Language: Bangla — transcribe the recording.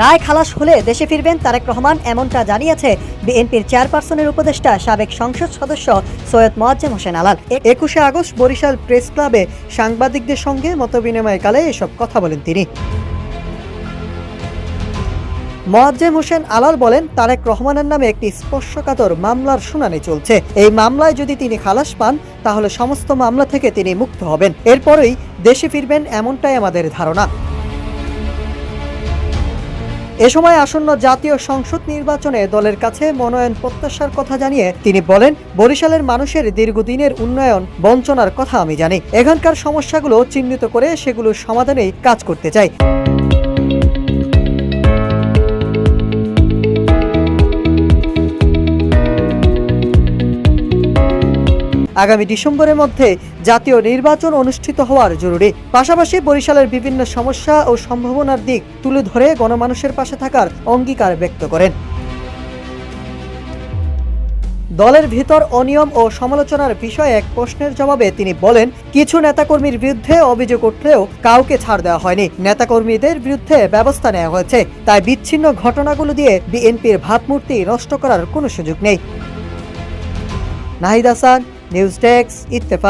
রায় খালাস হলে দেশে ফিরবেন তারেক রহমান, এমনটা জানিয়েছে বিএনপির চেয়ারপারসনের উপদেষ্টা, সাবেক সংসদ সদস্য সৈয়দ মোয়াজ্জেম হোসেন আলাল। একুশে আগস্ট বরিশাল প্রেস ক্লাবে সাংবাদিকদের সঙ্গে মতবিনিময়কালে এসব কথা বলেন তিনি। মোয়াজ্জেম হোসেন আলাল বলেন, তারেক রহমানের নামে একটি স্পর্শকাতর মামলার শুনানি চলছে। এই মামলায় যদি তিনি খালাস পান, তাহলে সমস্ত মামলা থেকে তিনি মুক্ত হবেন। এরপরেই দেশে ফিরবেন এমনটাই আমাদের ধারণা। এ সময় আসন্ন জাতীয় সংসদ নির্বাচনে দলের কাছে মনোনয়ন প্রত্যাশার কথা জানিয়ে তিনি বলেন, বরিশালের মানুষের দীর্ঘদিনের উন্নয়ন বঞ্চনার কথা আমি জানি। এখানকার সমস্যাগুলো চিহ্নিত করে সেগুলো সমাধানেই কাজ করতে চাই। আগামী ডিসেম্বরের মধ্যে জাতীয় নির্বাচন অনুষ্ঠিত হওয়ার জরুরি। পাশাপাশি বরিশালের বিভিন্ন সমস্যা ও সম্ভাবনার দিক তুলে ধরে গণমানুষের পাশে থাকার অঙ্গীকার ব্যক্ত করেন। দলের ভিতর অনিয়ম ও সমালোচনার বিষয়ে এক প্রশ্নের জবাবে তিনি বলেন, কিছু নেতাকর্মীর বিরুদ্ধে অভিযোগ উঠলেও কাউকে ছাড় দেওয়া হয়নি। নেতাকর্মীদের বিরুদ্ধে ব্যবস্থা নেওয়া হয়েছে, তাই বিচ্ছিন্ন ঘটনাগুলো দিয়ে বিএনপির ভাবমূর্তি নষ্ট করার কোনো সুযোগ নেই। Nahid Hasan news desk Ittefaq